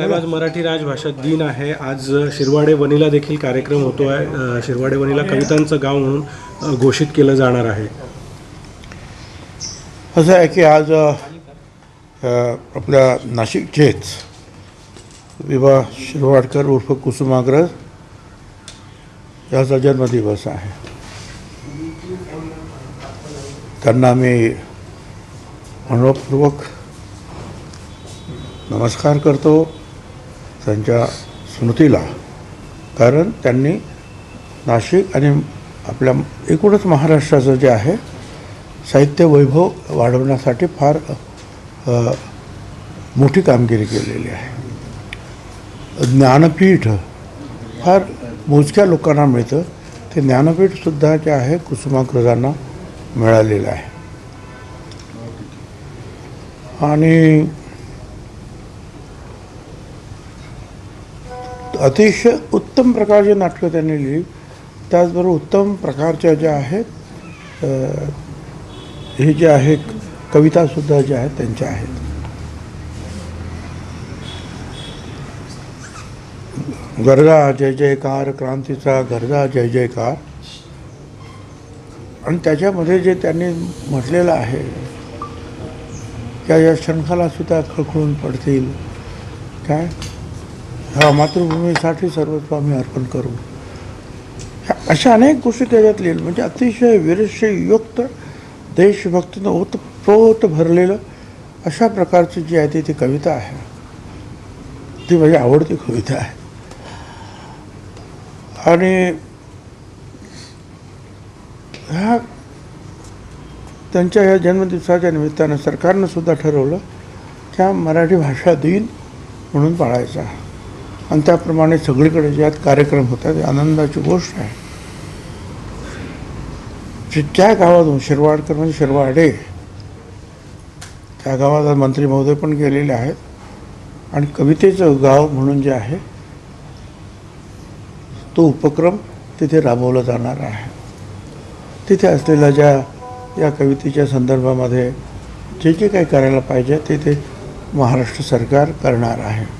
साहेब आज मराठी राजभाषा दिन आहे. आज शिरवाडे वनीला देखील कार्यक्रम होतो आहे शिरवाडे वनीला कवितांचं गाव म्हणून घोषित केलं जाणार आहे. असं आहे की आज आपल्या नाशिकचेच विवा शिरवाडकर उर्फ कुसुमाग्रज याचा जन्मदिवस आहे. त्यांना मी मनोपूर्वक नमस्कार करतो. त्यांच्या स्मृतीला. कारण त्यांनी नाशिक आणि आपल्या एकूणच महाराष्ट्राचं जे आहे साहित्य वैभव वाढवण्यासाठी फार मोठी कामगिरी केलेली आहे. ज्ञानपीठ फार मोजक्या लोकांना मिळतं. ते ज्ञानपीठसुद्धा जे आहे कुसुमाग्रजांना मिळालेलं आहे. आणि अतिशय उत्तम प्रकारची नाटकं त्यांनी लिहिली त्याचबरोबर उत्तम प्रकारच्या ज्या आहेत हे जे आहे कवितासुद्धा ज्या आहेत त्यांच्या आहेत. गर्दा जय जयकार क्रांतीचा गर्दा जय जयकार. आणि त्याच्यामध्ये जे त्यांनी म्हटलेलं आहे त्या या शंखाला सुद्धा खळखळून पडतील. काय? ह्या मातृभूमीसाठी सर्वस्व आम्ही अर्पण करू. ह्या अशा अनेक गोष्टी त्याच्यात लिहिल्या म्हणजे अतिशय वीरशयुक्त देशभक्तीनं ओतप्रोत भरलेलं अशा प्रकारची जी आहे ती ती कविता आहे. ती माझी आवडती कविता आहे. आणि ह्या त्यांच्या या जन्मदिवसाच्या निमित्तानं सरकारनं सुद्धा ठरवलं त्या मराठी भाषा दिन म्हणून पाळायचा आणि त्याप्रमाणे सगळीकडे ज्यात कार्यक्रम होतात आनंदाची गोष्ट आहे. त्या ज्या गावातून शिरवाडकर म्हणजे शिरवाडे त्या गावात मंत्री महोदय पण गेलेले आहेत. आणि कवितेचं गाव म्हणून जे आहे तो उपक्रम तिथे राबवला जाणार आहे. तिथे असलेल्या ज्या या कवितेच्या संदर्भामध्ये जे जे काही करायला पाहिजे ते ते महाराष्ट्र सरकार करणार आहे.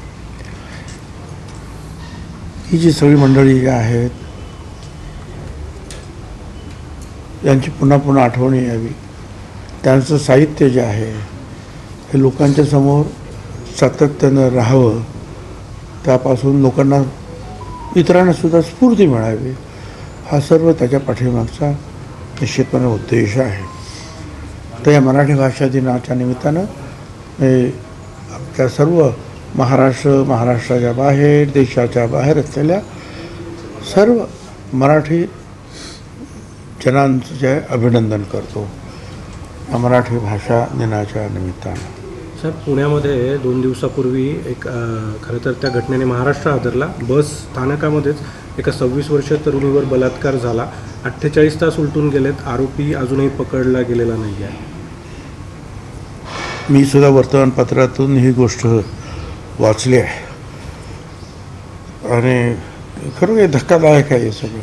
ही जी सगळी मंडळी जी आहेत यांची पुन्हा पुन्हा आठवण यावी. त्यांचं साहित्य जे आहे हे लोकांच्या समोर सातत्यानं राहावं त्यापासून लोकांना इतरांनासुद्धा स्फूर्ती मिळावी हा सर्व त्याच्या पाठीमागचा निश्चितपणे उद्देश आहे. तर या मराठी भाषा दिनाच्या निमित्तानं मी आपल्या सर्व महाराष्ट्र महाराष्ट्राच्या बाहेर देशाच्या बाहेर असलेल्या सर्व मराठी जनांचं अभिनंदन करतो. मराठी भाषा दिनाच्या निमित्तानं. साहेब पुण्यामध्ये दोन दिवसापूर्वी एक खरं तर त्या घटनेने महाराष्ट्र हादरला. बस स्थानकामध्येच एका सव्वीस वर्षीय तरुणीवर बलात्कार झाला. अठ्ठेचाळीस तास उलटून गेलेत. आरोपी अजूनही पकडला गेलेला नाही आहे मी सुद्धा वर्तमानपत्रातून ही गोष्ट वाचली आहे. आणि खरं काही धक्कादायक आहे हे सगळं.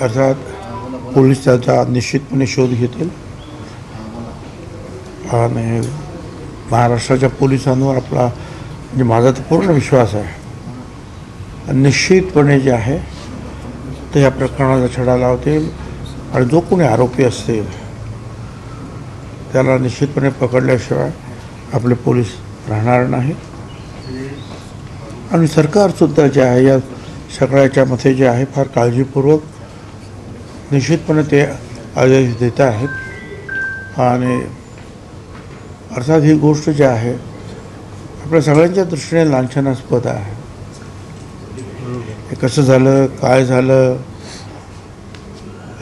अर्थात पोलीस त्याचा निश्चितपणे शोध घेतील. आणि महाराष्ट्राच्या पोलिसांवर आपला म्हणजे माझा तर पूर्ण विश्वास आहे. निश्चितपणे जे आहे ते या प्रकरणाचा छडा लावतील. आणि जो कोणी आरोपी असतील त्याला निश्चितपणे पकडल्याशिवाय आपले पोलीस राहणार नाही. आणि सरकारसुद्धा जे आहे या सगळ्याच्या मते जे आहे फार काळजीपूर्वक निश्चितपणे ते आदेश देत आहेत. आणि अर्थात ही गोष्ट जी आहे आपल्या सगळ्यांच्या दृष्टीने लांछनास्पद आहे. हे कसं झालं काय झालं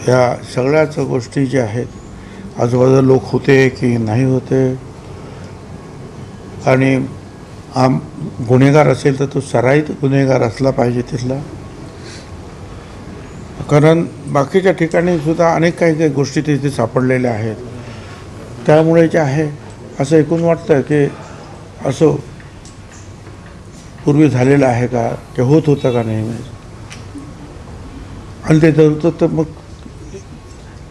ह्या सगळ्याच गोष्टी ज्या आहेत आजूबाजूला लोक होते की नाही होते आणि आम गुन्हेगार असेल तर तो सराईत गुन्हेगार असला पाहिजे तिथला. कारण बाकीच्या ठिकाणी सुद्धा अनेक काही काही गोष्टी तिथे सापडलेल्या आहेत. त्यामुळे जे आहे असं एकूण वाटतं की असं पूर्वी झालेलं आहे का ते होत होतं का नेहमी? आणि ते धरतो होतं तर मग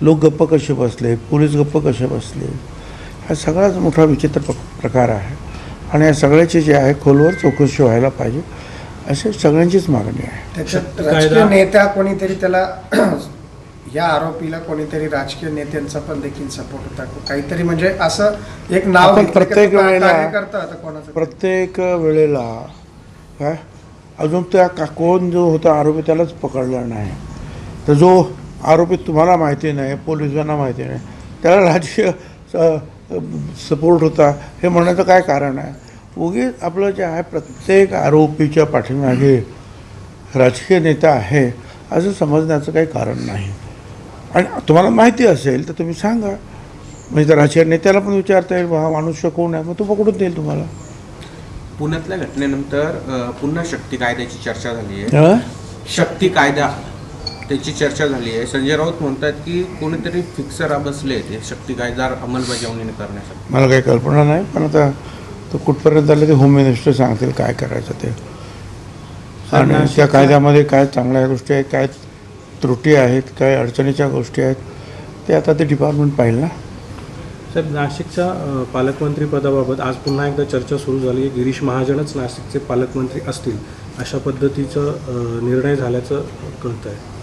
लोक गप्प कसे बसले पोलीस गप्प कसे बसले? हा सगळाच मोठा विचित्र प्रकार आहे. आणि या सगळ्याची जे आहे खोलवर चौकशी व्हायला पाहिजे अशी सगळ्यांचीच मागणी आहे. त्याच्यात राजकीय नेता कोणीतरी त्याला या आरोपीला कोणीतरी राजकीय नेत्यांचा पण देखील सपोर्ट होता. काहीतरी म्हणजे असं एक नाव प्रत्येक वेळेला- कार्यकर्ता होता कोणाचा प्रत्येक वेळेला काय अजून त्या का कोण जो होता आरोपी त्यालाच पकडला नाही. तर जो आरोपी तुम्हाला माहिती नाही पोलिसांना माहिती नाही त्याला राजकीय सपोर्ट होता हे म्हणण्याचं काय कारण आहे? उगीच आपलं जे आहे प्रत्येक आरोपीच्या पाठीमागे राजकीय नेता आहे असं समजण्याचं काही कारण नाही. आणि तुम्हाला माहिती असेल तर तुम्ही सांगा. म्हणजे त्या राजकीय नेत्याला पण विचारता येईल हा मनुष्य कोण आहे? मग तो पकडून देईल तुम्हाला. पुण्यातल्या घटनेनंतर पुन्हा शक्ती कायद्याची चर्चा झाली आहे? शक्ती कायदा त्याची चर्चा झाली आहे. संजय राऊत म्हणतात की कोणीतरी फिक्सर बसले ते शक्ती कायदा अंमलबजावणी करण्यासाठी. मला काही कल्पना नाही पण आता तो कुठपर्यंत आलं ते होम मिनिस्टर सांगतील काय करायचं ते. आणि त्या कायद्यामध्ये काय चांगल्या गोष्टी आहेत काय त्रुटी आहेत काय अडचणीच्या गोष्टी आहेत ते आता ते डिपार्टमेंट पाहिल ना. साहेब नाशिकच्या पालकमंत्री पदाबाबत आज पुन्हा एकदा चर्चा सुरू झाली आहे. गिरीश महाजनच नाशिकचे पालकमंत्री असतील अशा पद्धतीचं निर्णय झाल्याचं कळत आहे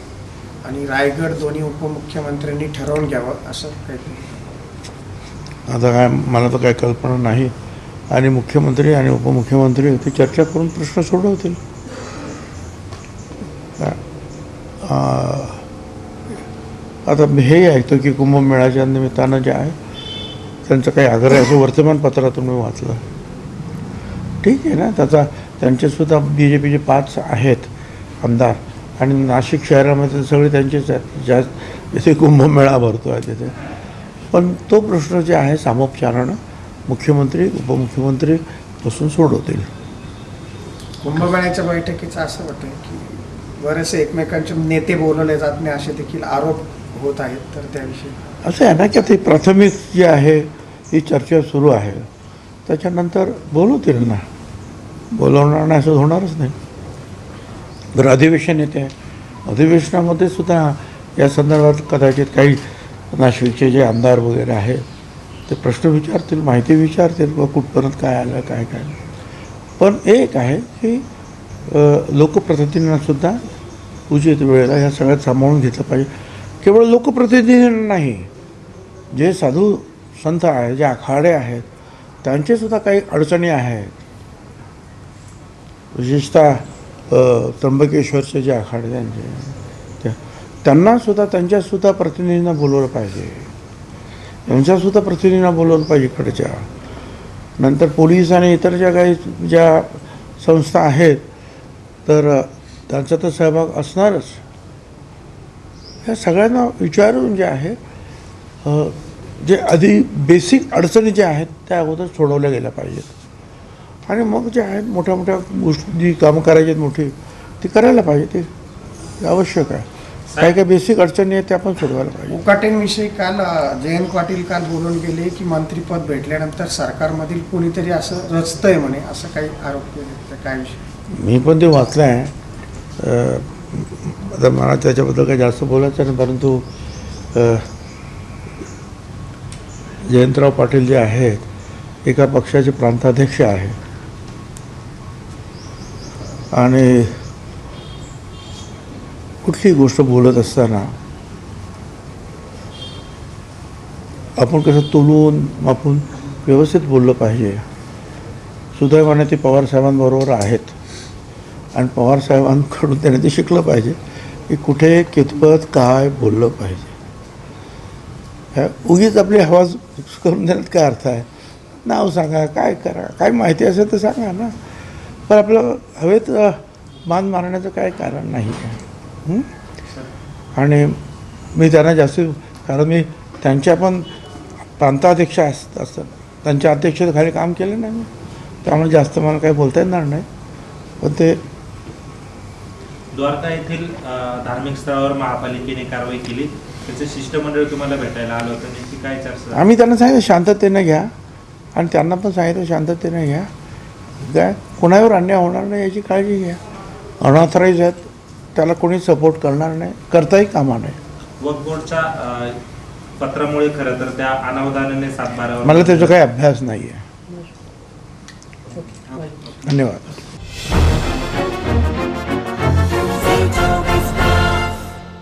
आणि रायगड दोन्ही उपमुख्यमंत्र्यांनी ठरवून घ्यावं असं काहीतरी आता काय मला तर काय कल्पना नाही. आणि मुख्यमंत्री आणि उपमुख्यमंत्री ते चर्चा करून प्रश्न सोडवतील. आता मी हे ऐकतो की कुंभमेळ्याच्या निमित्तानं जे आहे त्यांचं काही आग्रह आहे असं वर्तमानपत्रातून मी वाचलं. ठीक आहे ना? त्याचा त्यांचेसुद्धा बी जे पीचे पाच आहेत आमदार. आणि नाशिक शहरामध्ये सगळे त्यांचेच आहेत ज्या जिथे कुंभमेळा भरतो आहे तिथे. पण तो प्रश्न जे आहे सामोपचारानं मुख्यमंत्री उपमुख्यमंत्री बसून सोडवतील. कुंभमेळ्याच्या बैठकीचं असं वाटतं की बरेचसे एकमेकांचे नेते बोलवले जात नाही असे देखील आरोप होत आहेत तर त्याविषयी. असं आहे ना की ही प्राथमिक जी आहे ही चर्चा सुरू आहे. त्याच्यानंतर बोलवतील ना. बोलवणार नाही असं होणारच नाही. तर अधिवेशन येते. आहे अधिवेशनामध्ये सुद्धा या संदर्भात कदाचित काही नाशिकचे जे आमदार वगैरे आहेत ते प्रश्न विचारतील माहिती विचारतील व कुठपर्यंत काय आलं काय काय पण एक आहे की लोकप्रतिनिधींनासुद्धा उचित वेळेला ह्या सगळ्यात सांभाळून घेतलं पाहिजे. केवळ लोकप्रतिनिधींना नाही जे साधू संत आहेत जे आखाडे आहेत त्यांचेसुद्धा काही अडचणी आहेत. विशेषतः त्र्यंबकेश्वरचे जे आखाडे त्यांचे त्या त्यांनासुद्धा त्यांच्यासुद्धा प्रतिनिधींना बोलवलं पाहिजे. यांच्यासुद्धा प्रतिनिधींना बोलवलं पाहिजे इकडच्या. नंतर पोलीस आणि इतर ज्या काही ज्या संस्था आहेत तर त्यांचा तर सहभाग असणारच. ह्या सगळ्यांना विचारून जे आहे जे आधी बेसिक अडचणी ज्या आहेत त्या अगोदर सोडवल्या गेल्या पाहिजेत. आणि मग जे आहेत मोठ्या मोठ्या गोष्टी जी कामं करायची आहेत मोठी ती करायला पाहिजे ते आवश्यक आहे. काही काही बेसिक अडचणी आहेत त्या पण सोडवायला पाहिजे. उकाटेंविषयी काल जयंत पाटील काल बोलून गेले की मंत्रीपद भेटल्यानंतर सरकारमधील कुणीतरी असं रचतंय म्हणे असं काही आरोप केले काय विषय? मी पण ते वाचलं आहे आता मला त्याच्याबद्दल काही जास्त बोलायचं नाही परंतु जयंतराव पाटील जे आहेत एका पक्षाचे प्रांताध्यक्ष आहेत. आणि कुठली गोष्ट बोलत असताना आपण कसं तोलून मापून व्यवस्थित बोललं पाहिजे. सुदैवाने ते पवारसाहेबांबरोबर आहेत. आणि पवारसाहेबांकडून त्याने ते शिकलं पाहिजे की कुठे कितपत काय बोललं पाहिजे. ह्या उगीच आपली हवा करून देण्यात काय अर्थ आहे? नाव सांगा काय करा काय माहिती असेल तर सांगा ना. पण आपलं हवेत मान मारण्याचं काय कारण नाही? आणि मी त्यांना जास्त कारण मी त्यांच्या पण प्रांताध्यक्ष असत असतात. त्यांच्या अध्यक्षतेखाली काम केलं नाही मी. त्यामुळे जास्त मला काही बोलता येणार नाही. पण ते द्वारका येथील धार्मिक स्थळावर महापालिकेने कारवाई केली. त्याचं शिष्टमंडळ तुम्हाला भेटायला आलं होतं. काय चर्चा? आम्ही त्यांना सांगितलं शांततेने घ्या. आणि त्यांना पण सांगितलं शांततेने घ्या. काय कोणावर अन्याय होणार नाही याची काळजी घ्या. अनऑथराईज आहेत. त्याला कोणी सपोर्ट करणार नाही. करताही कामा नाही वक्फ बोर्डच्या अ, पत्रामुळे खरं तर त्या अनावधानाने सातबारावर मला त्याचा काही अभ्यास नाही आहे धन्यवाद.